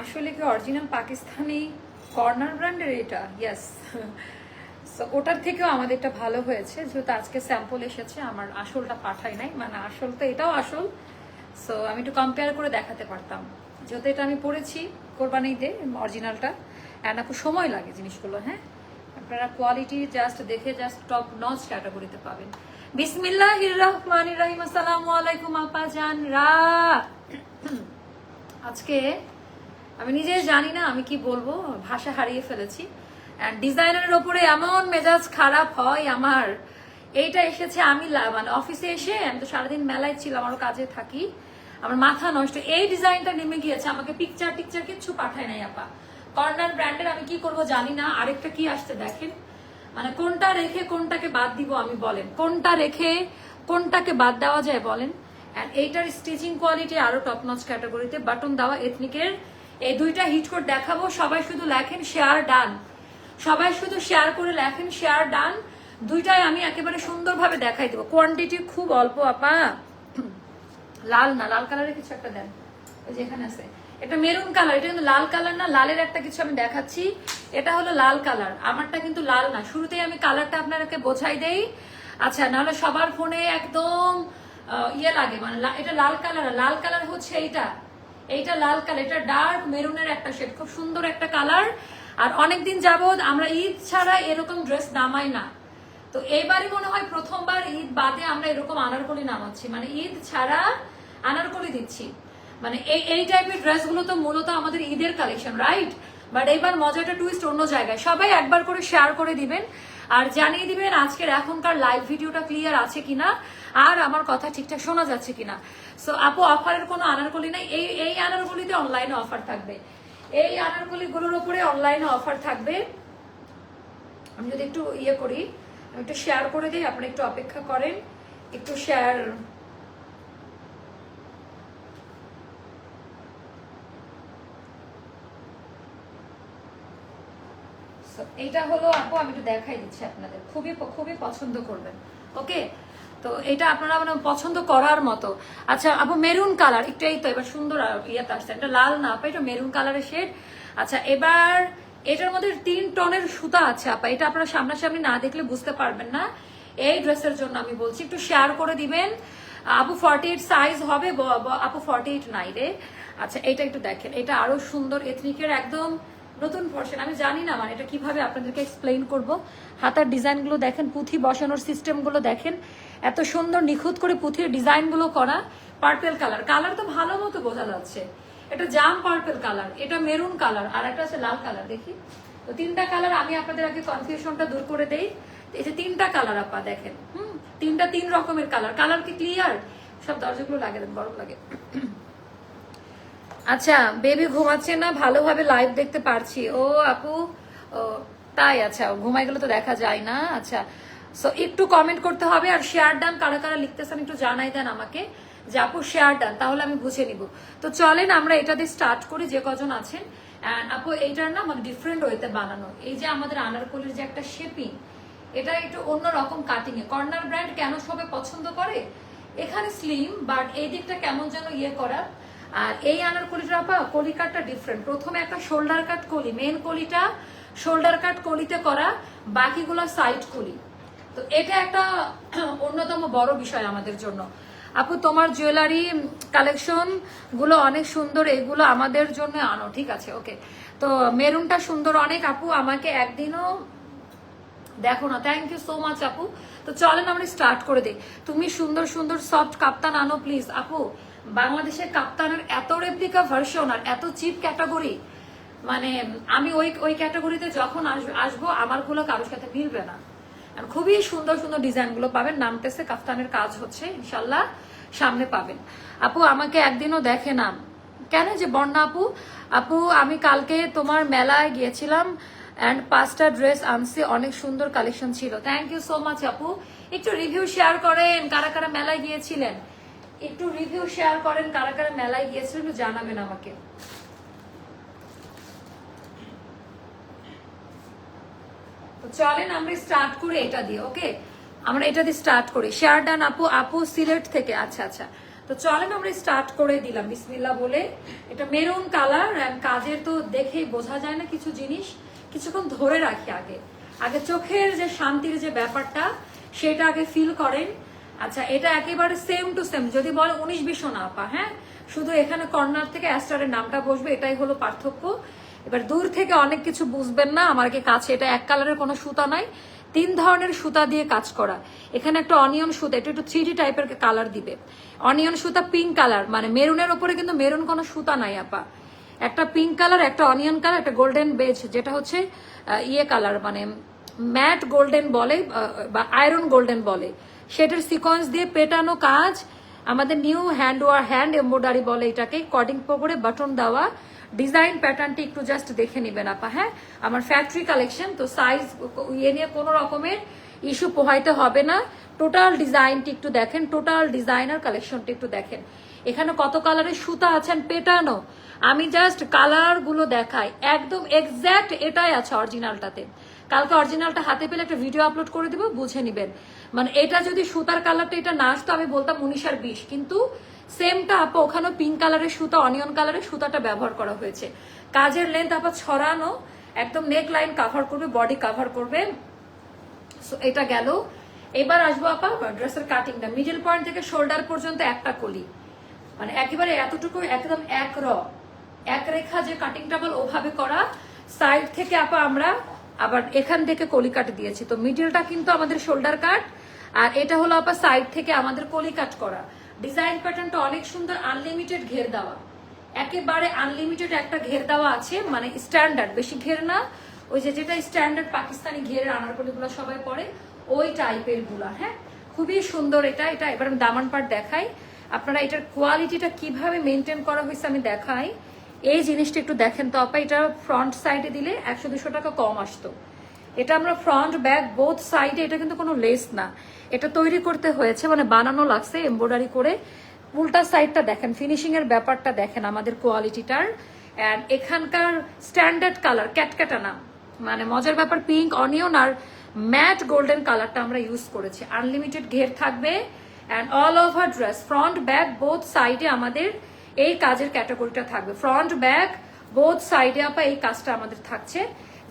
আসলে কি original Pakistani corner ব্র্যান্ডের এটা? ইয়েস সো ওটার থেকেও আমাদেরটা ভালো হয়েছে। যেহেতু আজকে স্যাম্পল এসেছে, আমার আসলটা পাঠাই নাই। মানে আসল তো এটাও আসল। সো আমি একটু কম্পেয়ার করে দেখাতে পারতাম। যেহেতু এটা আমি পড়েছি কোরবানিতে অরিজিনালটা অ্যান্ড আপু সময় লাগে জিনিসগুলো হ্যাঁ? আপনারা কোয়ালিটি জাস্ট দেখে জাস্ট টপ নচ ক্যাটাগরিতে পাবেন। বিসমিল্লাহ রহমান রহিম। আসসালামু আলাইকুম আপা জান রা আজকে আমি নিজে জানি না আমি কি বলব, ভাষা হারিয়ে ফেলেছি। অ্যান্ড ডিজাইনারের ওপরে এমন মেজাজ খারাপ হয় আমার। এইটা এসেছে আমি মানে অফিসে এসে আমি তো সারাদিন মেলায় ছিলাম, আরও কাজে থাকি। আমার মাথা নষ্ট। এই ডিজাইনটা নেমে গিয়েছে, আমাকে পিকচার টিকচার কিচ্ছু পাঠায় নাই, আপা। কর্নার ব্র্যান্ডের আমি কি করব জানি না, আরেকটা কি আসতে দেখেন। মানে কোনটা রেখে কোনটাকে বাদ দিব আমি বলেন। কোনটা রেখে কোনটাকে বাদ দেওয়া যায় বলেন। অ্যান্ড এইটার স্টিচিং কোয়ালিটি আরও টপ নচ ক্যাটাগরিতে বাটন দেওয়া এথনিকের এই দুইটা হিট করে দেখাবো, সবাই শুধু লেখেন শেয়ার ডান সবাই শুধু শেয়ার করে লেখেন শেয়ার ডান দুইটাই আমি একেবারে সুন্দরভাবে দেখাই দেবো। কোয়ান্টিটি খুব অল্প, আপা। লাল না, লাল কালারের কিছু একটা দেন। ওই যে এখানে আছে। এটা মেরুন কালার এটা কিন্তু লাল কালার না, লালের একটা কিছু আমি দেখাচ্ছি। এটা হলো লাল কালার আমারটা কিন্তু লাল না। শুরুতেই আমি কালারটা আপনাদেরকে বোঝাই দেই। আচ্ছা নাহলে সবার ফোনে একদম ইয়ে লাগে। মানে এটা লাল কালার লাল কালার হচ্ছে এইটা। এইটা লাল কালার, এটা ডার্ক মেরুনের একটা শেড, খুব সুন্দর একটা কালার। আর অনেকদিন যাবৎ আমরা ঈদ ছাড়া এরকম ড্রেস নামাই না। তো এবারই মনে হয় প্রথমবার ঈদ বাদে আমরা এরকম আনারকলি নামাচ্ছি। মানে ঈদ ছাড়া আনারকলি দিচ্ছি। মানে এই এই টাইপের ড্রেসগুলো তো মূলত আমাদের ঈদের কালেকশন রাইট বাট এবার মজাটা টুইস্ট অন্য জায়গায়। সবাই একবার করে শেয়ার করে দিবেন। আর জানিয়ে দিবেন আজকের এখনকার লাইভ ভিডিওটা ক্লিয়ার আছে কিনা। আর আমার কথা ঠিকঠাক শোনা যাচ্ছে কিনা? সো আপু অফারের কোনো আনারকলি নাই? এই এই আনারকলিতে অনলাইনে অফার থাকবে। এই আনারকলিগুলোর উপরে অনলাইনে অফার থাকবে। আমি যদি একটু ইয়ে করি, আমি একটু শেয়ার করে দিই আপনি একটু অপেক্ষা করেন। একটু শেয়ার এইটা হলো আপু, আমি একটু দেখাই দিচ্ছি আপনাদের। খুবই খুবই পছন্দ করবেন। ওকে তো এটা আপনারা মানে পছন্দ করার মতো। আচ্ছা আপু মেরুন কালার, একটু এই তো, এবার সুন্দর ইয়েতে আসছে এটা লাল না আপা, এটা মেরুন কালারের শেড। আচ্ছা এবার এটার মধ্যে তিন টনের সুতা আছে আপা, এটা আপনারা সামনাসামনি না দেখলে বুঝতে পারবেন না। এই ড্রেসের জন্য আমি বলছি, একটু শেয়ার করে দিবেন। আপু ফর্টি এইট সাইজ হবে আপু ফর্টি এইট নাই রে। আচ্ছা এটা একটু দেখেন, এটা আরও সুন্দর এথনিকের একদম নতুন ভার্সন আমি জানি না মানে এটা কীভাবে আপনাদেরকে এক্সপ্লেইন করব। হাতার ডিজাইনগুলো দেখেন, পুঁথি বসানোর সিস্টেমগুলো দেখেন। এত সুন্দর নিখুঁত করে পুঁথির ডিজাইনগুলো করা পার্পেল কালার কালার তো ভালো মতো বোঝা যাচ্ছে। এটা জাম পার্পেল কালার এটা মেরুন কালার আর একটা আছে লাল কালার দেখি। তো তিনটা কালার আমি আপনাদের আগে কনফিউশনটা দূর করে দেই। এই যে তিনটা কালার আপা দেখেন, হুম? তিনটা তিন রকমের কালার কালার কি ক্লিয়ার সব দরজাগুলো লাগে গরম লাগে। আচ্ছা বেবি ঘুমাচ্ছে না, ভালোভাবে লাইভ দেখতে পারছি। ও আপু, ও, তাই আচ্ছা ঘুমাই গেলে তো দেখা যায় না আচ্ছা। সো একটু কমেন্ট করতে হবে আর শেয়ার ডান কারা কারা লিখতেছেন একটু জানাই দেন আমাকে, যে আপু শেয়ার ডান তাহলে আমি বুঝে নিব। তো চলেন আমরা এটা দিয়ে স্টার্ট করি, যে কজন আছেন। And আপু, এইটার না মানে ডিফারেন্ট ওয়েতে বানানো। এই যে আমাদের আনারকলির যে একটা শেপিং এটা একটু অন্য রকম কাটিং এ। কর্নার ব্র্যান্ড কেন সবাই পছন্দ করে? এখানে স্লিম বাট এই দিকটা কেমন যেন ইয়ে করা। আর এই আনার কলিটা আপা কলি কাটটা ডিফারেন্ট প্রথমে একটা শোল্ডার কাট কলি মেন কলিটা শোল্ডার কাট কলিতে করা, বাকিগুলো সাইড কলি। তো এটা একটা অন্যতম বড় বিষয় আমাদের জন্য। আপু, তোমার জুয়েলারি কালেকশনগুলো অনেক সুন্দর, এগুলো আমাদের জন্য আনো, ঠিক আছে? ওকে তো মেরুনটা সুন্দর অনেক, আপু, আমাকে একদিনও দেখো না। থ্যাংক ইউ সো মাচ আপু। তো চলেন আমরা স্টার্ট করে দিই। তুমি সুন্দর সুন্দর সফট কাপ্তান আনো প্লিজ আপু বাংলাদেশের কাপ্তানের এত রেপ্লিকা ভার্সন আর এত চিপ ক্যাটাগরি মানে আমি ওই ওই ক্যাটাগরিতে যখন আস- আসব, আমারগুলো কারোর সাথে মিলবে না। খুবই সুন্দর সুন্দর ডিজাইনগুলো পাবেন, নামতেছে কাফতানের কাজ হচ্ছে ইনশাল্লাহ সামনে পাবেন। আপু, আমাকে একদিনও দেখে না কেন যে বন্যা আপু? আপু, আমি কালকে তোমার মেলায় গিয়েছিলাম অ্যান্ড পাঁচটা ড্রেস আনছি, অনেক সুন্দর কালেকশন ছিল। থ্যাংক ইউ সো মাচ আপু। একটু রিভিউ শেয়ার করেন, কারা কারা মেলায় গিয়েছিলেন? একটু রিভিউ শেয়ার করেন, কারা কারা মেলায় গিয়েছিলেন একটু জানাবেন আমাকে। চলেন আমরা স্টার্ট করি এটা দিয়ে ওকে আমরা এটা দিয়ে স্টার্ট করি। শেয়ার ডান আপু আপু সিলেট থেকে আচ্ছা আচ্ছা। তো চলেন আমরা স্টার্ট করে দিলাম বিসমিল্লা বলে। এটা মেরুন কালার কাজের তো দেখেই বোঝা যায় না কিছু জিনিস। কিছুক্ষণ ধরে রাখি আগে। আগে চোখের যে শান্তির যে ব্যাপারটা, সেটা আগে ফিল করেন। আচ্ছা এটা একেবারে সেম টু সেম যদি বলে উনিশ বিশও না পা হ্যাঁ? শুধু এখানে কর্নার থেকে অ্যাস্টারের নামটা বসবে, এটাই হলো পার্থক্য। এবার দূর থেকে অনেক কিছু বুঝবেন না, আমার কাছে এটা এক কালারের কোনো সুতা নাই। তিন ধরনের সুতা দিয়ে কাজ করা। এখানে একটা অনিয়ন সুতা, এটা একটু থ্রি টাইপের কালার দিবে। অনিয়ন সুতা পিঙ্ক কালার মানে মেরুনের ওপরে কিন্তু মেরুন কোনো সুতা নাই, আপা। একটা পিঙ্ক কালার একটা অনিয়ন কালার একটা গোল্ডেন বেজ যেটা হচ্ছে ইয়ে কালার মানে ম্যাট গোল্ডেন বলে বা আয়রন গোল্ডেন বলে। সেটার সিকোয়েন্স দিয়ে পেটানো কাজ। আমাদের নিউ হ্যান্ড ওয়ার হ্যান্ড এম্ব্রয়ডারি বলে এটাকে। কর্ডিং করে বাটন দেওয়া। ডিজাইন প্যাটার্নটি একটু জাস্ট দেখে নেবেন আপা হ্যাঁ? আমার ফ্যাক্টরি কালেকশন তো সাইজ ইয়ে নিয়ে কোনো রকমের ইস্যু পোহাইতে হবে না। টোটাল ডিজাইনটি একটু দেখেন। টোটাল ডিজাইনার কালেকশনটি একটু দেখেন। এখানে কত কালারের সুতা আছেন পেটানো? আমি জাস্ট কালারগুলো দেখাই। একদম এক্স্যাক্ট এটাই আছে অরিজিনালটাতে কালকে অরিজিনালটা হাতে পেলে একটা ভিডিও আপলোড করে দিব, বুঝে নিবেন। মানে এটা যদি সুতার কালারটা এটা না আসতো আমি বলতাম উনিশ আর বিশ কিন্তু সেমটা আপা ওখানে পিঙ্ক কালারের সুতা অনিয়ন কালারের সুতাটা ব্যবহার করা হয়েছে। কাজের লেন্থ আপা ছড়ানো একদম নেক লাইন কাভার করবে বডি কাভার করবে। So, এটা গেল। এবার আসব আপা ড্রেসের কাটিংটা মিডল পয়েন্ট থেকে শোল্ডার পর্যন্ত একটা কলি। মানে একেবারে এতটুকু একদম এক র। এক রেখা যে কাটিংটা বল ওভাবে করা সাইড থেকে আপা আমরা আবার এখান থেকে কলি কাট দিয়েছি। তো মিডলটা কিন্তু আমাদের শোল্ডার কাট আর এটা হলো আপা সাইড থেকে আমাদের কলি কাট করা। ডিজাইন প্যাটার্নটা অনেক সুন্দর আনলিমিটেড ঘের দেওয়া। একেবারে আনলিমিটেড একটা ঘের দেওয়া আছে মানে স্ট্যান্ডার্ড বেশি ঘের না। ওই যে যেটা স্ট্যান্ডার্ড পাকিস্তানি ঘেরের আনারকলি গুলো সবাই পরে, ওই টাইপেরগুলা হ্যাঁ? খুবই সুন্দর এটা এটা এবার আমি দামান পাট দেখাই। আপনারা এটার কোয়ালিটিটা কীভাবে মেনটেন করা হয়েছে আমি দেখাই। এই জিনিসটা একটু দেখেন তো আপা, এটা ফ্রন্ট সাইডে দিলে একশো দুশো টাকা কম আসতো। এটা আমরা ফ্রন্ট ব্যাক বোথ সাইডে এটা কিন্তু কোনো লেস না। এটা তৈরি করতে হয়েছে মানে বানানো লাগছে এমব্রয়ডারি করে। উল্টা সাইডটা দেখেন ফিনিশিং এর ব্যাপারটা দেখেন আমাদের কোয়ালিটিটার অ্যান্ড এখানকার স্ট্যান্ডার্ড কালার ক্যাটক্যাটা না মানে মজার ব্যাপার পিঙ্ক অনিয়ন আর ম্যাট গোল্ডেন কালারটা আমরা ইউজ করেছি। আনলিমিটেড ঘের থাকবে। And all over dress front back both সাইডে আমাদের এই কাজের ক্যাটাগরিটা থাকবে। ফ্রন্ট ব্যাক বোথ সাইডে আপা এই কাজটা আমাদের থাকছে,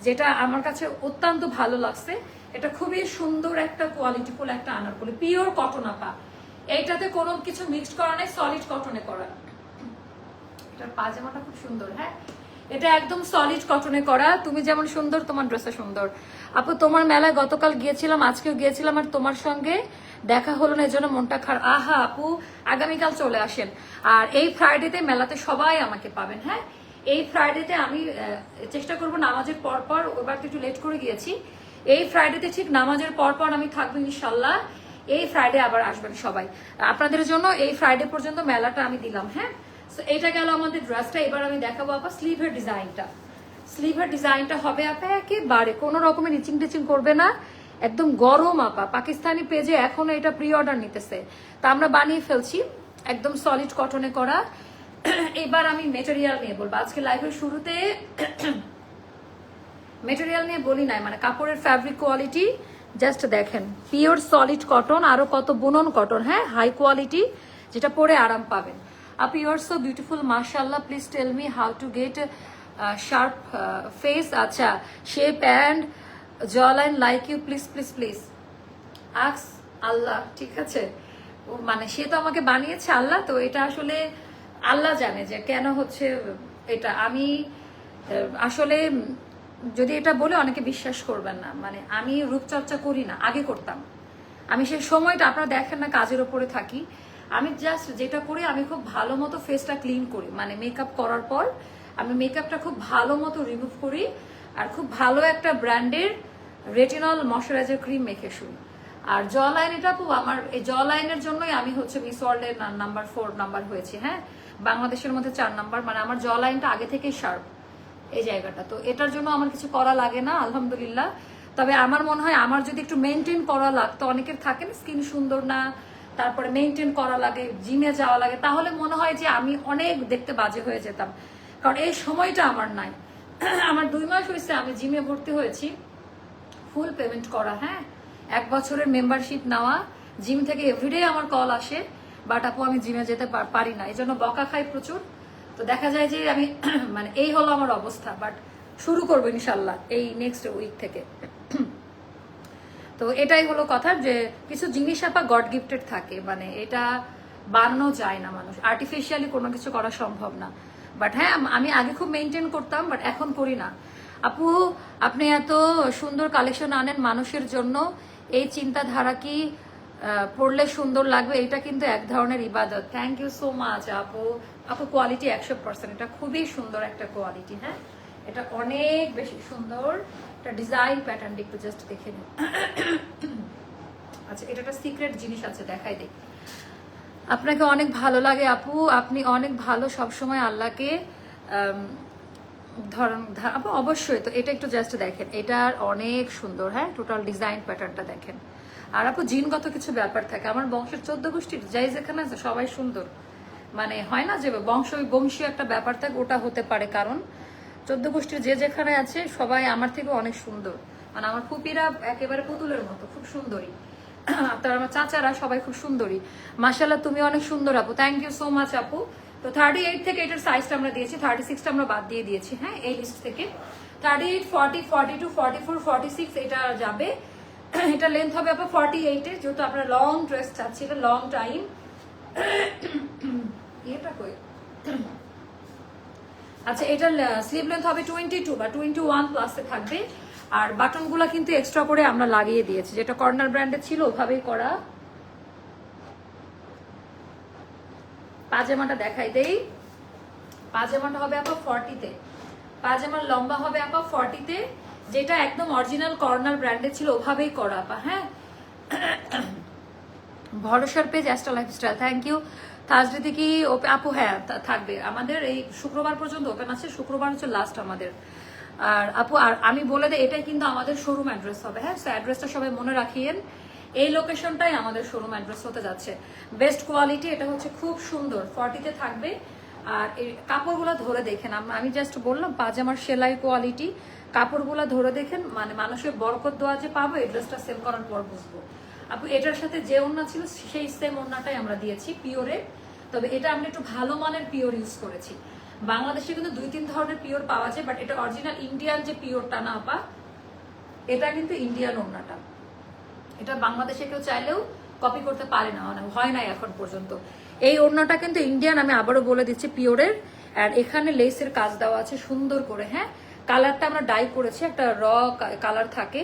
যেটা আমার কাছে অত্যন্ত ভালো লাগছে। এটা খুবই সুন্দর একটা কোয়ালিটিফুল একটা আনারকলি পিওর কটন আপা। এইটাতে কোনো কিছু মিক্সড করা নেই সলিড কটনে করা। এটার পাজামাটা খুব সুন্দর হ্যাঁ? এটা একদম সলিড কটনে করা। তুমি যেমন সুন্দর, তোমার ড্রেসে সুন্দর। আপু, তোমার মেলায় গতকাল গিয়েছিলাম, আজকেও গিয়েছিলাম আর তোমার সঙ্গে দেখা হলো না এজন্য মনটা খারাপ আহা আপু, আগামীকাল চলে আসেন। আর এই ফ্রাইডেতে মেলাতে সবাই আমাকে পাবেন হ্যাঁ? এই ফ্রাইডেতে আমি চেষ্টা করব নামাজের পর পর ওবার একটু লেট করে গিয়েছি। এই ফ্রাইডেতে ঠিক নামাজের পর পর আমি থাকব ইনশাল্লাহ এই ফ্রাইডে আবার আসবেন সবাই। আপনাদের জন্য এই ফ্রাইডে পর্যন্ত মেলাটা আমি দিলাম হ্যাঁ? So, এটা গেল আমাদের ড্রেসটা এবার আমি দেখাবো আপা স্লিভের ডিজাইনটা স্লিভের ডিজাইনটা হবে আপা একেবারে কোনো রকমের ইচিং টিচিং করবে না। একদম গরম আপা। পাকিস্তানি পেজে এখনও এটা প্রি অর্ডার নিতেছে। তা আমরা বানিয়ে ফেলছি একদম সলিড কটনে করা। এবার আমি মেটেরিয়াল নিয়ে বলব। আজকে লাইভের শুরুতে মেটেরিয়াল নিয়ে বলি নাই মানে কাপড়ের ফ্যাব্রিক কোয়ালিটি জাস্ট দেখেন পিওর সলিড কটন আরও কত বুনন কটন হ্যাঁ? হাই কোয়ালিটি যেটা পরে আরাম পাবেন। আপ ইউ আর সো বিউটিফুল মার্শাল্লাহ please tell me how to get sharp face আচ্ছা shape and jaw line like you please please please আক্স আল্লাহ, ঠিক আছে? মানে সে তো আমাকে বানিয়েছে আল্লাহ, তো এটা আসলে আল্লাহ জানে যে কেন হচ্ছে এটা। আমি আসলে যদি এটা বলে অনেকে বিশ্বাস করবেন না। মানে আমি রূপচর্চা করি না, আগে করতাম। আমি সেই সময়টা আপনারা দেখেন না, কাজের ওপরে থাকি। আমি জাস্ট যেটা করি, আমি খুব ভালো মতো ফেসটা ক্লিন করি। মানে মেকআপ করার পর আমি মেকআপটা খুব ভালো মতো রিমুভ করি আর খুব ভালো একটা ব্র্যান্ডের রেটিনল ময়শ্চারাইজার ক্রিম মেখে শুই। আর জ লাইন এটা আপু আমার, এই জ লাইনের জন্যই আমি হচ্ছে মিস ওয়ার্ল্ডের নাম্বার ফোর নাম্বার হয়েছি হ্যাঁ? বাংলাদেশের মধ্যে চার নাম্বার মানে আমার জ লাইনটা আগে থেকেই শার্প এই জায়গাটা। তো এটার জন্য আমার কিছু করা লাগে না, আলহামদুলিল্লাহ। তবে আমার মনে হয় আমার যদি একটু মেনটেন করা লাগতো অনেকের থাকে না স্কিন সুন্দর না, তারপরে মেনটেন করা লাগে জিমে যাওয়া লাগে, তাহলে মনে হয় যে আমি অনেক দেখতে বাজে হয়ে যেতাম। কারণ এই সময়টা আমার নাই। আমার দুই মাস হয়েছে আমি জিমে ভর্তি হয়েছি। ফুল পেমেন্ট করা হ্যাঁ? এক বছরের মেম্বারশিপ নেওয়া। জিম থেকে এভরিডে আমার কল আসে বাট আপু আমি জিমে যেতে পারি না। এই জন্য বকা খাই প্রচুর। তো দেখা যায় যে আমি মানে এই হলো আমার অবস্থা বাট শুরু করব ইনশাল্লাহ এই নেক্সট উইক থেকে। তো এটাই হলো কথা যে কিছু জিনিস আপা গড গিফটেড থাকে মানে এটা বানানো যায় না মানুষ। আর্টিফিশিয়ালি কোনো কিছু করা সম্ভব না। বাট হ্যাঁ আমি আগে খুব মেনটেন করতাম বাট এখন করি না। আপু, আপনি এত সুন্দর কালেকশন আনেন মানুষের জন্য, এই চিন্তাধারা কি পড়লে সুন্দর লাগবে, এটা কিন্তু এক ধরনের ইবাদত। থ্যাংক ইউ সো মাচ আপু। আপু কোয়ালিটি একশো পার্সেন্ট এটা খুবই সুন্দর একটা কোয়ালিটি হ্যাঁ? এটা অনেক বেশি সুন্দর। এটা ডিজাইন প্যাটার্নটা একটু জাস্ট দেখে নিন। আচ্ছা এটা একটা সিক্রেট জিনিস আছে, দেখাই দেখি আপনাকে অনেক ভালো লাগে, আপু। আপনি অনেক ভালো সবসময় আল্লাহকে ধরন আপু, অবশ্যই তো এটা একটু জাস্ট দেখেন। এটার অনেক সুন্দর হ্যাঁ? টোটাল ডিজাইন প্যাটার্নটা দেখেন। আর আপু, জিনগত কিছু ব্যাপার থাকে। আমার বংশের চোদ্দ গোষ্ঠীর যাই যেখানে আছে, সবাই সুন্দর। মানে হয় না যে বংশ বংশীয় একটা ব্যাপার থাকে, ওটা হতে পারে। কারণ চোদ্দ গোষ্ঠীর যে যেখানে আছে, সবাই আমার থেকে অনেক সুন্দর। মানে আমার ফুপিরা একেবারে পুতুলের মতো, খুব সুন্দরী। তার আমার চাচারা সবাই খুব সুন্দরী। মাসাল্লাহ তুমি অনেক সুন্দর আপু। থ্যাংক ইউ সো মাচ আপু। তো থার্টি এইট থেকে এটার সাইজটা আমরা দিয়েছি থার্টি সিক্সটা আমরা বাদ দিয়ে দিয়েছি হ্যাঁ এই লিস্ট থেকে। Thirty eight forty forty two forty four forty six এটা যাবে। এটা লেন্থ হবে আপনার ফর্টি এইটে যেহেতু আপনার লং ড্রেস চাচ্ছিলেন লং টাইম এটা কই? আচ্ছা এটার স্লিভ লেন্থ হবে টোয়েন্টি টু বা টোয়েন্টি ওয়ান প্লাসে থাকবে। আর বাটনগুলো কিন্তু এক্সট্রা করে আমরা লাগিয়ে দিয়েছি। যেটা কর্নার ব্র্যান্ডে ছিল, ওভাবেই করা। পাজামাটা দেখাই দেই। পাজামাটা হবে আপা ফর্টিতে পাজামার লম্বা হবে আপা ফর্টিতে যেটা একদম অরিজিনাল কর্নার ব্র্যান্ডে ছিল, ওভাবেই করা হ্যাঁ? ভরসার page Astra lifestyle thank you Thursday কি আপু হ্যাঁ থাকবে। আমাদের এই শুক্রবার পর্যন্ত ওপেন আছে, শুক্রবার হচ্ছে লাস্ট আমাদের। আর আপু, আর আমি বলে দিই, এটাই কিন্তু আমাদের শোরুম অ্যাড্রেস হবে হ্যাঁ? অ্যাড্রেসটা সবাই মনে রাখিয়েন। এই লোকেশনটাই আমাদের শোরুম অ্যাড্রেস হতে যাচ্ছে। বেস্ট কোয়ালিটি এটা হচ্ছে খুব সুন্দর ফর্টিতে থাকবে। আর এই কাপড়গুলো ধরে দেখেন, আমি জাস্ট বললাম, পাজামার সেলাই কোয়ালিটি কাপড়গুলো ধরে দেখেন মানে মানুষের বরকত দেওয়া যে পাবো, এই ড্রেসটা সেল করার পর বুঝব। আপু, এটার সাথে যে ওড়না ছিল, সেই সেম ওড়নাটাই আমরা দিয়েছি পিওরে তবে এটা আমরা একটু ভালো মানের পিওর ইউজ করেছি। বাংলাদেশে কিন্তু দুই তিন ধরনের পিওর পাওয়া যায় বাট এটা অরিজিনাল ইন্ডিয়ান যে পিওরটা না আপা, এটা কিন্তু ইন্ডিয়ান ওড়নাটা। এটা বাংলাদেশে কেউ চাইলেও কপি করতে পারে না মানে হয় নাই এখন পর্যন্ত। এই ওড়নাটা কিন্তু ইন্ডিয়ান আমি আবারও বলে দিচ্ছি পিওরের আর এখানে লেসের কাজ দেওয়া আছে সুন্দর করে হ্যাঁ? কালারটা আমরা ডাই করেছি, একটা র কালার থাকে।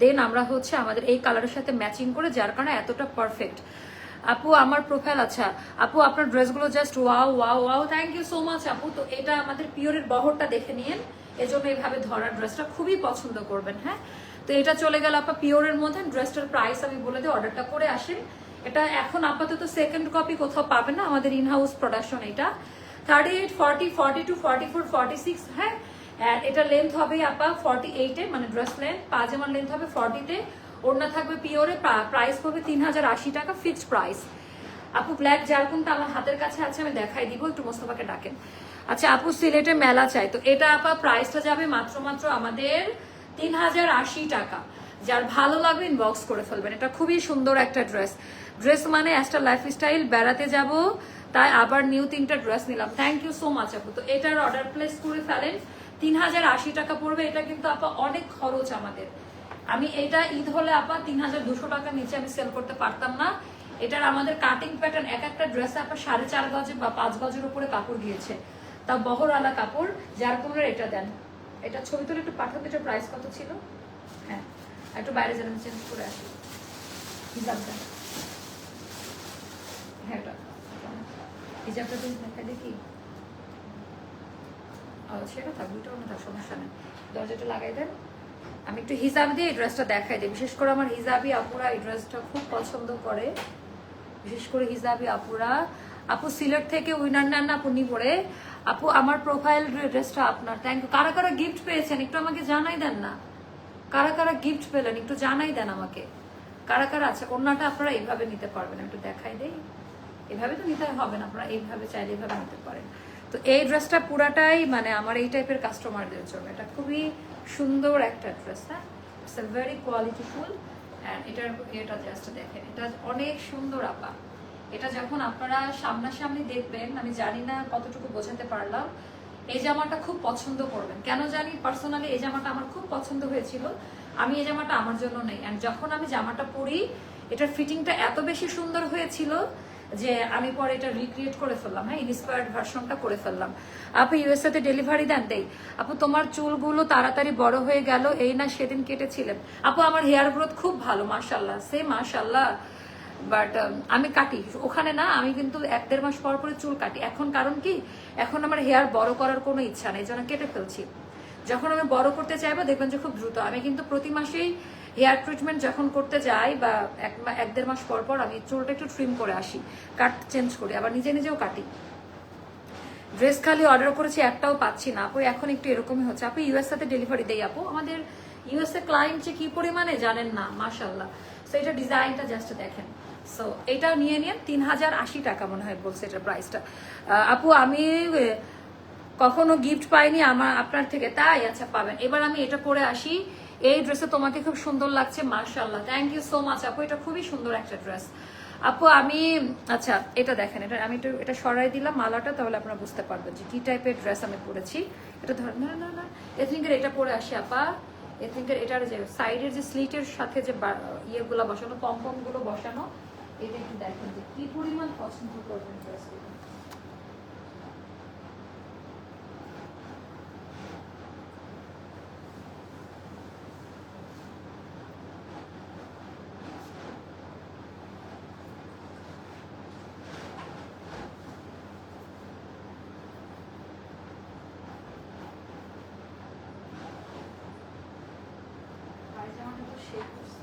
দেন আমরা হচ্ছে আমাদের এই কালারের সাথে ম্যাচিং করে, যার কারণে এতটা পারফেক্ট আপু, আমার প্রোফাইল আচ্ছা। আপু, আপনার ড্রেসগুলো just wow wow wow thank you so much আপু। তো এটা আমাদের পিওরের বহরটা দেখে নিয়েন। এজন্য এইভাবে ধরার ড্রেসটা খুবই পছন্দ করবেন হ্যাঁ? তো এটা চলে গেল আপা পিওরের মধ্যে। ড্রেসটার প্রাইস আমি বলে দিই অর্ডারটা করে আসেন। এটা এখন আপাতত সেকেন্ড কপি কোথাও পাবেন না, আমাদের ইন হাউস প্রোডাকশন এটা। Thirty eight forty forty two forty four forty six হ্যাঁ? এটা লেন্থ হবে আপা ফর্টি এইটে মানে ড্রেস লেন্থ পাজামার লেন্থ হবে ফর্টিতে ওড়না থাকবে পিওরে প্রাইস পড়বে তিন হাজার আশি টাকা ফিক্সড প্রাইস আপু ব্ল্যাক জারকুনটা আমার হাতের কাছে আছে আমি দেখাই দিব, একটু মোস্তফাকে ডাকেন। আচ্ছা আপু সিলেটে মেলা চাই, তো এটা আপা প্রাইসটা যাবে মাত্র মাত্র আমাদের তিন হাজার আশি টাকা। যার ভালো লাগবে ইনবক্স করে ফেলবেন, এটা খুবই সুন্দর একটা ড্রেস ড্রেস মানে একটা লাইফস্টাইল বেড়াতে যাব তাই আবার নিউ তিনটা ড্রেস নিলাম। থ্যাংক ইউ সো মাচ আপু। তো এটার অর্ডার প্লেস করে ফেলেন। তিন হাজার আশি টাকা পড়বে। এটা কিন্তু আপা অনেক খরচ আমাদের। আমি এটা ঈদ হলে আপা তিন হাজার দুশো টাকার নিচে আমি সেল করতে পারতাম না। এটার আমাদের কাটিং প্যাটার্ন এক একটা ড্রেসে আপা সাড়ে চার গজে বা পাঁচ গজের উপরে কাপড় গিয়েছে তা বহরওয়ালা কাপড়, যার তোমরা এটা দেন। এটা ছবি তুলে একটু পাঠাতে এটার প্রাইস কত ছিল? হ্যাঁ একটু বাইরে যেন চেঞ্জ করে আসি। হিসাব দেন? হ্যাঁ এটা। হিসাবটা তুমি দেখা? দেখি সেটা থাক, দুটো না সমস্যা নেই। দরজাটা লাগাই দেন। আমি একটু হিসাব দিয়ে এই ড্রেসটা দেখাই দিই। বিশেষ করে আমার হিসাবি আপুরা এই ড্রেসটা খুব পছন্দ করে। বিশেষ করে হিসাবি আপুরা। আপু সিলেট থেকে উইনার নেন না আপু পরে আপু, আমার প্রোফাইল ড্রেসটা আপনার। থ্যাংক ইউ কারা কারা গিফট পেয়েছেন? একটু আমাকে জানাই দেন না। কারা কারা গিফট পেলেন? একটু জানাই দেন আমাকে। কারা কারা আছে? অন্যটা আপনারা এইভাবে নিতে পারবেন? একটু দেখাই দেই। এভাবে তো নিতে হবে না, আপনারা এইভাবে চাইলে এইভাবে নিতে পারেন। তো এই ড্রেসটা পুরাটাই মানে আমার এই টাইপের কাস্টমারদের জন্য। এটা খুবই সুন্দর একটা ড্রেস হ্যাঁ? It's a very qualityful and এটার, এটা জাস্ট দেখেন, এটা অনেক সুন্দর আপা। এটা যখন আপনারা সামনাসামনি দেখবেন, আমি জানি না কতটুকু বোঝাতে পারলাম, এই জামাটা খুব পছন্দ করবেন। কেন জানি পার্সোনালি এই জামাটা আমার খুব পছন্দ হয়েছিল, আমি এই জামাটা আমার জন্য নেই। অ্যান্ড যখন আমি জামাটা পরি, এটার ফিটিংটা এত বেশি সুন্দর হয়েছিল যে আমি পরে এটা রিক্রিয়েট করে ফেললাম হ্যাঁ ইন্সপায়ার্ড ভার্সনটা করে ফেললাম। আপু ইউএসএ তে ডেলিভারি দেন, দেই। আপু, তোমার চুলগুলো তাড়াতাড়ি বড় হয়ে গেল, এই না সেদিন কেটেছিলেন। আপু, আমার হেয়ার গ্রোথ খুব ভালো মাশাল্লাহ সে মাশাল্লাহ বাট আমি কাটি, ওখানে না, আমি কিন্তু এক দেড় মাস পর পরে চুল কাটি। এখন কারণ কি? এখন আমার হেয়ার বড় করার কোনো ইচ্ছা নেই যেন কেটে ফেলছি। যখন আমি বড় করতে চাইব, দেখবেন যে খুব দ্রুত। আমি কিন্তু প্রতি মাসেই হেয়ার ট্রিটমেন্ট যখন করতে যাই বা এক এক দেড় মাস পর পর আমি চুলটা একটু ট্রিম করে আসি কাট চেঞ্জ করি, আবার নিজে নিজেও কাটি। ড্রেস খালি অর্ডার করেছি, একটাও পাচ্ছি না। আপু, এখন একটু এরকমই হচ্ছে। আপু ইউএসএ তে ডেলিভারি দেই আপু। আমাদের ইউএসএ ক্লায়েন্ট যে কি পরিমাণে জানেন না মাশাল্লাহ সো এটা ডিজাইনটা জাস্ট দেখেন। সো এটা নিয়ে নিয়ে তিন হাজার আশি টাকা মনে হয় বলছে এটার প্রাইসটা আপু, আমি কখনো গিফট পাইনি, আমার, আপনার থেকে। তাই আচ্ছা পাবেন। এবার আমি এটা পরে আসি। এই ড্রেসে তোমাকে খুব সুন্দর লাগছে মার্শাল্লাহ থ্যাংক ইউ সো মাচ আপু। এটা খুবই সুন্দর একটা ড্রেস আপু, আমি আচ্ছা এটা দেখেন, এটা আমি একটু, এটা সরাই দিলাম মালাটা, তাহলে আপনারা বুঝতে পারবেন যে কি টাইপের ড্রেস আমি পরেছি। এটা ধর, না না না এথনিকের এটা পরে আসি, আপা। এথনিকের এটার যে সাইডের যে স্লিটের সাথে যে ইয়েগুলো বসানো পম্পমগুলো বসানো, এটা একটু দেখেন যে কি পরিমাণ পছন্দ করবেন ড্রেসগুলো পায়জামাটা তো শেষ করছে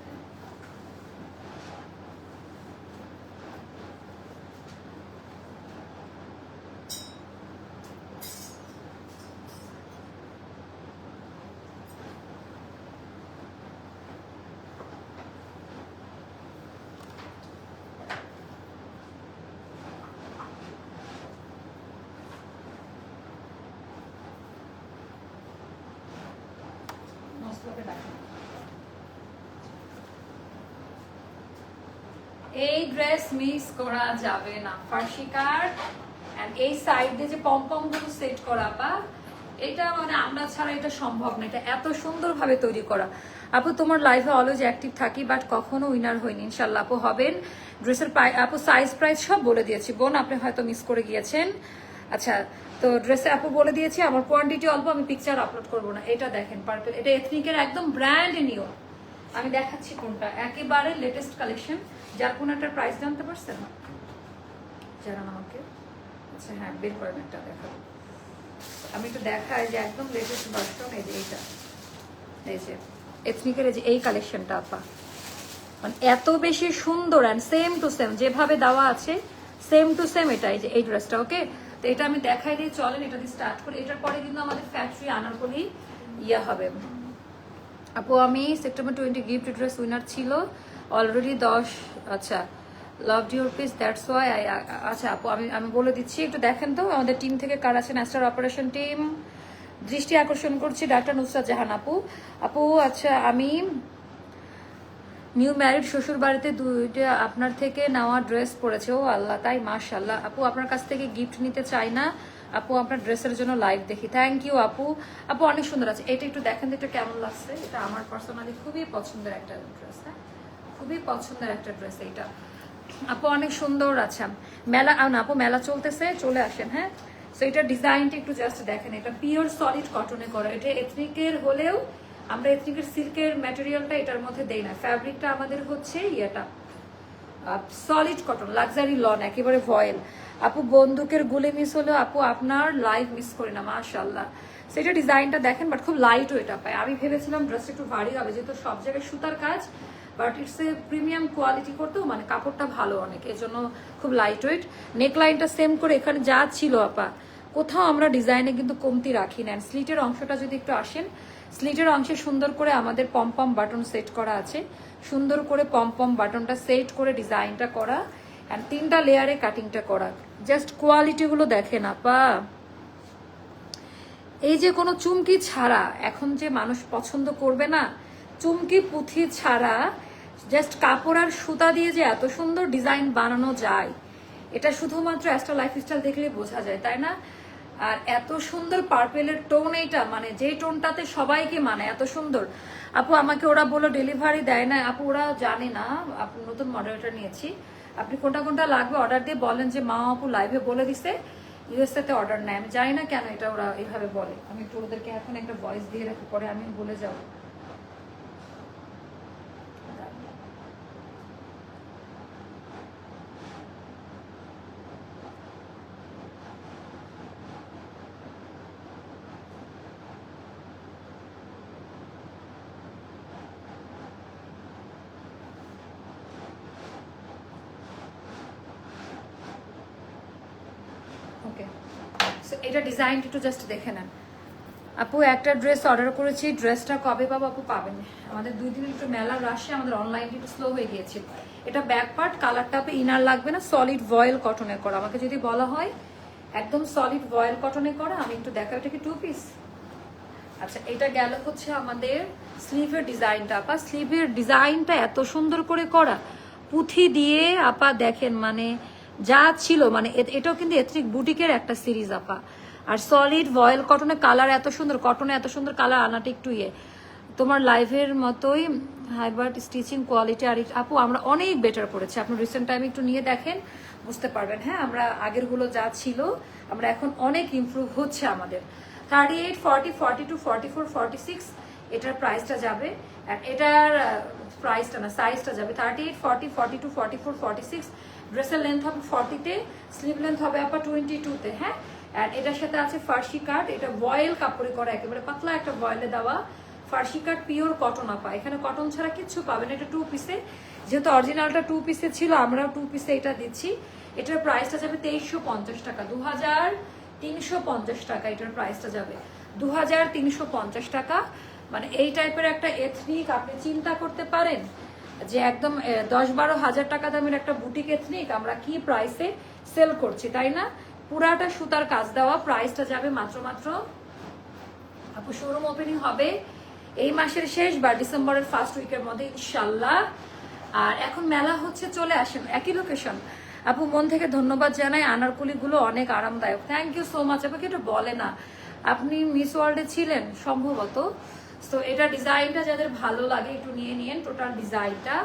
মশলাটা রাখি এই ড্রেস মিস করা যাবে না। ফার্সি কার্ড এই সাইড দিয়ে যে পম্পমগুলো সেট করা বা, এটা মানে আমরা ছাড়া এটা সম্ভব না। এটা এত সুন্দরভাবে তৈরি করা। আপু, তোমার লাইফে অলওয়েজ অ্যাক্টিভ থাকি বাট কখনো উইনার হয়নি। ইনশাল্লাহ আপু হবেন। ড্রেসের আপু সাইজ প্রাইস সব বলে দিয়েছি। বোন, আপনি হয়তো মিস করে গিয়েছেন। আচ্ছা তো ড্রেসে আপু বলে দিয়েছি, আমার কোয়ান্টিটি অল্প, আমি পিকচার আপলোড করব না। এটা দেখেন পার্পল এটা এথনিকের একদম ব্র্যান্ড নিউ আমি দেখাচ্ছি কোনটা। একেবারে লেটেস্ট কালেকশন যার কোন একটা প্রাইস জানতে পারছেন? জানান আমাকে আচ্ছা হ্যাঁ বের করেন একটা দেখাবো আমি একটু দেখাই যে একদম লেটেস্ট ভার্সন এই যে এইটা। এই যে এথনিকের এই যে এই কালেকশনটা আপা। মানে এত বেশি সুন্দর অ্যান্ড সেম টু সেম যেভাবে দেওয়া আছে সেম টু সেম এটা, এই যে এই ড্রেসটা ওকে তো এটা আমি দেখাই দিয়ে চলেন, এটা দিয়ে স্টার্ট করি। এটার পরে কিন্তু আমাদের ফ্যাক্টরি আনার পরেই ইয়ে হবে। আপু, আমি September twenty gift dress winner ছিল অলরেডি দশ আচ্ছা love your piece that's why I আচ্ছা আপু, আমি আমি বলে দিচ্ছি, একটু দেখেন তো, আমাদের টিম থেকে কার আছেন অ্যাস্টার অপারেশন টিম দৃষ্টি আকর্ষণ করছি ডাক্তার নুসরাত জাহান আপু। আপু আচ্ছা আমি নিউ ম্যারিড শ্বশুর বাড়িতে দুইটা আপনার থেকে নেওয়া ড্রেস পরেছে, ও আল্লাহ, তাই মাশাল্লাহ আপু, আপনার কাছ থেকে গিফট নিতে চাই না আপু, আপনার ড্রেসের জন্য লাইভ দেখি। থ্যাংক ইউ আপু। আপু, অনেক সুন্দর আছে। এটা একটু দেখেন তো কেমন লাগছে? এটা আমার পার্সোনালি খুবই পছন্দের একটা ড্রেস হ্যাঁ? খুবই পছন্দের একটা ড্রেস এইটা আপু, অনেক সুন্দর আছে। মেলা না, আপু, মেলা চলতেছে, চলে আসেন হ্যাঁ? সো এটা ডিজাইনটা একটু জাস্ট দেখেন। এটা পিওর সলিড কটনে করা। এটা এথনিকের হলেও আমরা এথনিকের সিল্কের ম্যাটেরিয়ালটা এটার মধ্যে দেই না। ফ্যাব্রিকটা আমাদের হচ্ছে ইয়েটা সলিড কটন লাক্সারি লন একেবারে ভয়েল। আপু বন্দুকের গুলি মিস হলেও আপু আপনার লাইভ মিস করি না মাশাল্লাহ সেটা ডিজাইনটা দেখেন বাট খুব লাইট এটা পায়। আমি ভেবেছিলাম ড্রেসটা একটু ভারী হবে, যেহেতু সব জায়গায় সুতার কাজ but it's a premium quality করতেও মানে কাপড়টা ভালো অনেক এর জন্য খুব লাইট ওয়েট নেকলাইনটা সেম করে এখানে যা ছিল আপা, কোথাও আমরা ডিজাইনে কিন্তু কমতি রাখি না। স্লিটের অংশটা যদি একটু আসেন স্লিটের অংশে সুন্দর করে আমাদের পম্পম বাটন সেট করা আছে। সুন্দর করে পম্পম বাটনটা সেট করে ডিজাইনটা করা। অ্যান্ড তিনটা লেয়ারে কাটিংটা করা। জাস্ট কোয়ালিটিগুলো দেখেন, আপা। এই যে কোনো চুমকি ছাড়া, এখন যে মানুষ পছন্দ করবে না, চুমকি পুঁথি ছাড়া জাস্ট কাপড় আর সুতা দিয়ে যে এত সুন্দর ডিজাইন বানানো যায়, এটা শুধুমাত্র অ্যাস্ট্রা লাইফস্টাইল দেখলে বোঝা যায়, তাই না? আর এত সুন্দর পার্পেলের টোন এইটা মানে যে টোনটাতে সবাইকে মানে এত সুন্দর। আপু, আমাকে ওরা বলো ডেলিভারি দেয় না, আপু, ওরা জানে না, আপু, নতুন মডেলটা নিয়েছি। আপনি কোনটা কোনটা লাগবে অর্ডার দিয়ে বলেন যে মা আপু লাইভে বলে দিছে ইউএসএতে অর্ডার নেয়। আমি জানি না কেন এটা ওরা এইভাবে বলে। আমি একটু ওদেরকে এখন একটা ভয়েস দিয়ে রাখি, পরে আমি বলে যাব ওকে এটা ডিজাইন একটু জাস্ট দেখে নেন। আপু, একটা ড্রেস অর্ডার করেছি ড্রেসটা কবে পাবো আপু পাবেন। আমাদের দুই দিন একটু মেলা রাশে আমাদের অনলাইন একটু স্লো হয়ে গিয়েছিল এটা ব্যাক পার্ট কালারটা আপনি ইনার লাগবে না সলিড ভয়েল কটনে করা। আমাকে যদি বলা হয়, একদম সলিড ভয়েল কটনে করা, আমি একটু দেখা এটা কি টু পিস আচ্ছা এটা গেল হচ্ছে আমাদের স্লিভের ডিজাইনটা আপা। স্লিভের ডিজাইনটা এত সুন্দর করে করা। পুঁথি দিয়ে আপা দেখেন মানে যা ছিল মানে এটাও কিন্তু এথনিক বুটিকের একটা সিরিজ আপা। আর সলিড ভয়েল কটনের কালার এত সুন্দর কটনে এত সুন্দর কালার আনাটা একটু ইয়ে। তোমার লাইভের মতোই হাইবার্ট স্টিচিং কোয়ালিটি আর আপু, আমরা অনেক বেটার করেছি আপনি রিসেন্ট টাইম একটু নিয়ে দেখেন, বুঝতে পারবেন। হ্যাঁ আমরা আগেরগুলো যা ছিল, আমরা এখন অনেক ইমপ্রুভ হচ্ছে আমাদের। Thirty eight forty forty two forty four forty six এটার প্রাইসটা যাবে এটার প্রাইসটা না সাইজটা যাবে। Thirty eight forty forty two forty four forty six ড্রেসের লেন্থ হবে ফর্টিতে স্লিভ লেন্থ হবে আপনার টোয়েন্টি টুতে হ্যাঁ? আর এটার সাথে আছে ফার্সি কাট এটা বয়েল কাপড়ে করা, একেবারে পাতলা একটা বয়েলে দেওয়া ফার্সি কাট পিওর কটন আপা। এখানে কটন ছাড়া কিচ্ছু পাবেন এটা টু পিসে যেহেতু অরিজিনালটা টু পিসে ছিল, আমরাও টু পিসে এটা দিচ্ছি। এটার প্রাইসটা যাবে তেইশশো পঞ্চাশ টাকা দু হাজার তিনশো পঞ্চাশ টাকা এটার প্রাইসটা যাবে। দু হাজার তিনশো পঞ্চাশ টাকা। মানে এই টাইপের একটা এথনিক আপনি চিন্তা করতে পারেন যে একদম দশ বারো হাজার টাকা দামের একটা বুটিক এথনিক আমরা কি প্রাইসে সেল করছি, তাই না? পুরাটা সুতার কাজ দেওয়া প্রাইসটা যাবে মাত্র মাত্র, আপু শোরুম ওপেনিং হবে এই মাসের শেষ বা ডিসেম্বরের ফার্স্ট উইকের মধ্যে ইনশাল্লাহ আর এখন মেলা হচ্ছে, চলে আসেন, একই লোকেশন আপু, মন থেকে ধন্যবাদ জানাই, আনারকুলিগুলো অনেক আরামদায়ক। থ্যাংক ইউ সো মাচ আপনাকে এটা বলে না। আপনি মিস ওয়ার্ল্ডে ছিলেন, সম্ভবত। তো এটা ডিজাইনটা যাদের ভালো লাগে, একটু নিয়ে নিয়েন টোটাল ডিজাইনটা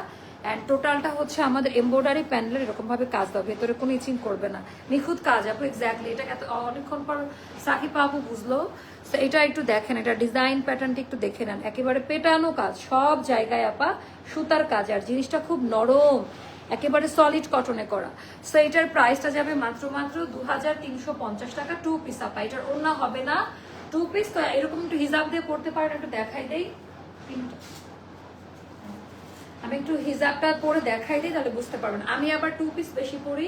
অ্যান্ড টোটালটা হচ্ছে আমাদের এমব্রয়ডারি প্যানেলের এরকম ভাবে কাজ দেওয়া। ভেতরে কোনো ইচিং করবে না। নিখুঁত কাজ, আপু এক্স্যাক্টলি এটা এত অনেকক্ষণ পর সাকিব আপু বুঝলো। তো এটা একটু দেখেন, এটা ডিজাইন প্যাটার্নটা একটু দেখে নেন। একেবারে পেটানো কাজ, সব জায়গায়, আপা, সুতার কাজ। আর জিনিসটা খুব নরম, একেবারে সলিড কটনে করা। সো এটার প্রাইসটা যাবে মাত্র মাত্র দু হাজার তিনশো পঞ্চাশ টাকা টু পিস আপা। এটার অন্য হবে না টু পিস তো এরকম একটু হিসাব দিয়ে পড়তে পারেন, একটু দেখাই দেই। আমি একটু হিজাবটা পরে দেখাই দিই, তাহলে বুঝতে পারবেন। আমি আবার টু পিস বেশি পরি,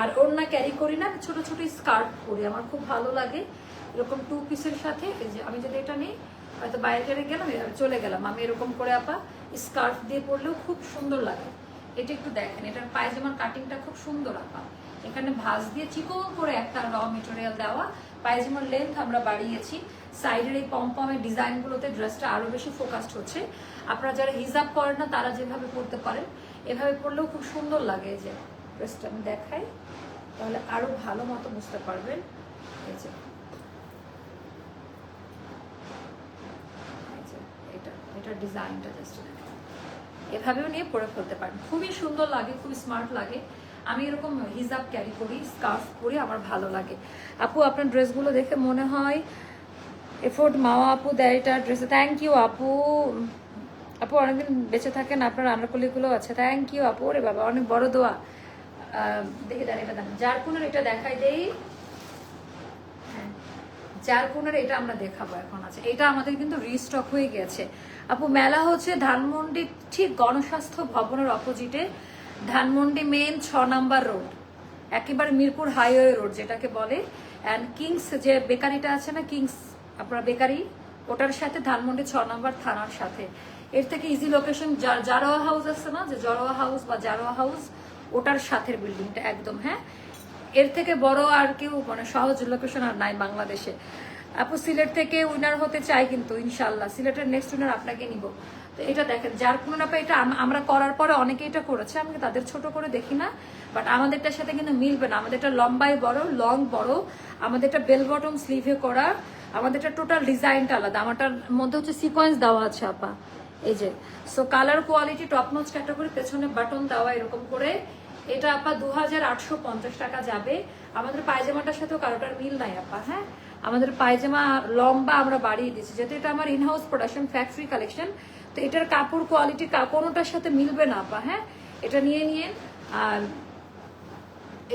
আর ওড়না ক্যারি করি না, ছোট ছোট স্কার্ট পরি, আমার খুব ভালো লাগে। এরকম টু পিসের সাথে আমি যদি এটা নিই, হয়তো বাইরে টাইরে গেলাম চলে গেলাম। আমি এরকম করে আপা স্কার্ফ দিয়ে পরলেও খুব সুন্দর লাগে। এটা একটু দেখেন, এটার পায়জামার কাটিংটা খুব সুন্দর আপা। এখানে ভাঁজ দিয়ে চিকন করে একটা র মেটেরিয়াল দেওয়া। পায়জামার লেন্থ আমরা বাড়িয়েছি। সাইডের এই পম্পমের ডিজাইনগুলোতে ড্রেসটা আরও বেশি ফোকাসড হচ্ছে। আপনারা যারা হিজাব করেন না, তারা যেভাবে পড়তে পারেন, এভাবে পড়লেও খুব সুন্দর লাগে যে ড্রেসটা আমি দেখাই, তাহলে আরও ভালো মতো বুঝতে পারবেন। এই যে এটা ডিজাইনটা জাস্ট এভাবেও নিয়ে পরে ফেলতে পারেন। খুবই সুন্দর লাগে, খুবই স্মার্ট লাগে। আমি এরকম হিজাব ক্যারি করি স্কার্ফ পরি, আমার ভালো লাগে। আপু, আপনার ড্রেসগুলো দেখে মনে হয় এফোর্ট মাও আপু দেয় এটা ড্রেসে থ্যাংক ইউ আপু। আপু, অনেকদিন বেঁচে থাকেন, আপনার আনারকলিগুলো আছে। থ্যাংক ইউ আপু। রে বাবা, অনেক বড় দোয়া। দেখে এটা দেন যার এটা দেখাই দেই। হ্যাঁ যার এটা আমরা দেখাবো এখন আছে। এটা আমাদের কিন্তু রিস্টক হয়ে গেছে। আপু, মেলা হচ্ছে ধানমন্ডি ঠিক গণস্বাস্থ্য ভবনের অপোজিটে ধানমন্ডি মেন ছ নাম্বার রোড, একেবারে মিরপুর হাইওয়ে রোড যেটাকে বলে। অ্যান্ড কিংস যে বেকারিটা আছে না কিংস আপনার বেকারি, ওটার সাথে ধানমন্ডি ছ নম্বর থানার সাথে। এর থেকে ইজি লোকেশন জারোয়া হাউস আছে না, যে জরোয়া হাউস বা জারোয়া হাউস ওটার সাথের বিল্ডিংটা একদম হ্যাঁ? এর থেকে বড় আর কেউ মানে সহজ লোকেশন আর নাই বাংলাদেশে। আপু সিলেট থেকে উইনার হতে চাই কিন্তু ইনশাল্লাহ সিলেটের নেক্সট উইনার আপনাকে নিব। তো এটা দেখেন, যার কোনো না এটা আমরা করার পরে অনেকে এটা করেছে, আমি তাদের ছোট করে দেখি না? বাট আমাদেরটার সাথে কিন্তু মিলবে না। আমাদেরটা লম্বাই বড় লং বড়। আমাদেরটা বেল বটম স্লিভে করা। আমাদেরটা টোটাল ডিজাইনটা আলাদা। আমারটার মধ্যে হচ্ছে সিকোয়েন্স দেওয়া আছে, আপা। এই যে। So colour quality top notch category পেছনে বাটন দেওয়া এরকম করে। এটা, আপা দু হাজার আটশো পঞ্চাশ টাকা যাবে। আমাদের পায়জামাটার সাথেও কারোটার মিল নাই, আপা হ্যাঁ? আমাদের পায়জামা লম্বা আমরা বাড়িয়ে দিচ্ছি। যেহেতু এটা আমার ইনহাউস প্রোডাকশন ফ্যাক্টরি কালেকশন তো এটার কাপড় কোয়ালিটি কোনোটার সাথে মিলবে না, আপা হ্যাঁ? এটা নিয়ে নিয়ে আর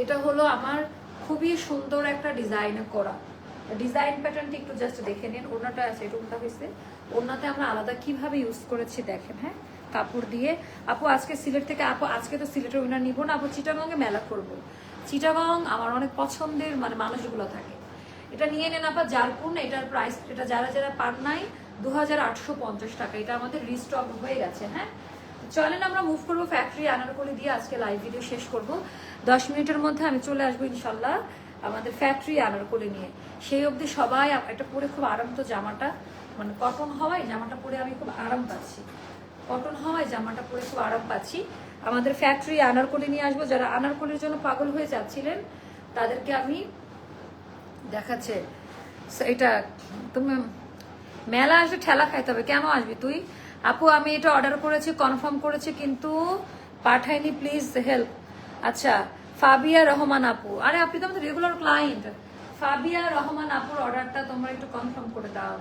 এটা হলো আমার খুবই সুন্দর একটা ডিজাইন করা। ডিজাইন প্যাটার্নটি একটু জাস্ট দেখে নিন ওনাটা আছে ওনাটা হয়েছে। ওনাতে আমরা আলাদা কীভাবে ইউজ করেছি দেখেন হ্যাঁ? কাপড় দিয়ে। আপু, আজকে সিলেট থেকে, আপু, আজকে তো সিলেটের ওনার নিব না, আপু চিটাগংয়ে মেলা করব। চিটাগং আমার অনেক পছন্দের মানে মানুষগুলো থাকে। এটা নিয়ে নেন, আপা জারকুন এটার প্রাইস এটা যারা যারা পান নাই দু হাজার আটশো পঞ্চাশ টাকা। এটা আমাদের রিস্টক হয়ে গেছে হ্যাঁ? চলেন আমরা মুভ করব ফ্যাক্টরি আনারকলি দিয়ে আজকে লাইভ ভিডিও শেষ করব। দশ মিনিটের মধ্যে আমি চলে আসব ইনশাল্লাহ আমাদের ফ্যাক্টরি আনারকলি নিয়ে। সেই অবধি সবাই এটা পরে খুব আরাম তো জামাটা মানে কটন হওয়ায় জামাটা পরে আমি খুব আরাম পাচ্ছি। কটন হওয়ায় জামাটা পরে খুব আরাম পাচ্ছি। আমাদের ফ্যাক্টরি আনারকলি নিয়ে আসব। যারা আনারকলির জন্য পাগল হয়ে যাচ্ছিলেন, তাদেরকে আমি দেখাচ্ছে। এটা, তুমি মেলা আসবে ঠেলা খাইতে হবে। কেন আসবি তুই? আপু, আমি এটা অর্ডার করেছি কনফার্ম করেছি, কিন্তু পাঠাইনি প্লিজ হেল্প আচ্ছা ফাবিয়া রহমান আপু। আরে, আপনি তো আমাদের রেগুলার ক্লায়েন্ট ফাবিয়া রহমান আপুর অর্ডারটা তোমরা একটু কনফার্ম করে দাও।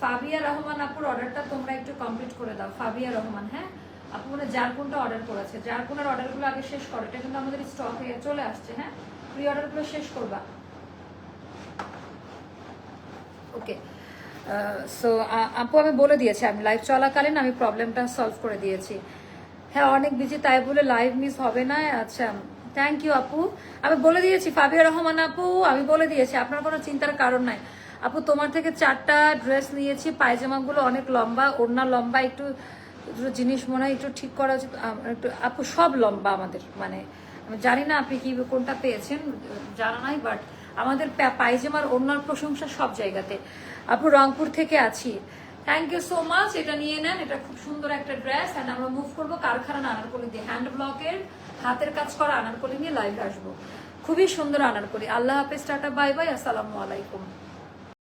ফাবিয়া রহমান আপুর অর্ডারটা তোমরা একটু কমপ্লিট করে দাও। ফাবিয়া রহমান হ্যাঁ? আপু মানে যার কোনটা অর্ডার করেছে। যার কোনার অর্ডারগুলো আগে শেষ করো। এটা কিন্তু আমাদের স্টক চলে আসছে হ্যাঁ? প্রি অর্ডারগুলো শেষ করবা। ওকে সো আপু আমি বলে দিয়েছি, আমি লাইভ চলাকালীন আমি প্রবলেমটা সলভ করে দিয়েছি। হ্যাঁ অনেক বিজি তাই বলে লাইভ মিস হবে না। আচ্ছা থ্যাংক ইউ আপু। আমি বলে দিয়েছি, ফাবিয়া রহমান আপু, আমি বলে দিয়েছি, আপনার কোনো চিন্তার কারণ নাই। আপু, তোমার থেকে চারটা ড্রেস নিয়েছি, পায়জামাগুলো অনেক লম্বা, ওড়না লম্বা, একটু একটু জিনিস মনে হয় একটু ঠিক করা উচিত। একটু, আপু, সব লম্বা আমাদের মানে আমি জানি না আপনি কি, কোনটা পেয়েছেন, জানা নাই বাট আমাদের পায়জামার ওড়নার প্রশংসা সব জায়গাতে। আপু, রংপুর থেকে আছি। থ্যাংক ইউ সো মাচ এটা নিয়ে নেন, এটা খুব সুন্দর একটা ড্রেস অ্যান্ড আমরা মুভ করব কারখানা আনারকলি দিয়ে। হ্যান্ড ব্লকের হাতের কাজ করা আনারকলি নিয়ে লাইভ আসব। খুবই সুন্দর আনারকলি। আল্লাহ হাফেজ, টাটা বাই বাই আসসালামু আলাইকুম।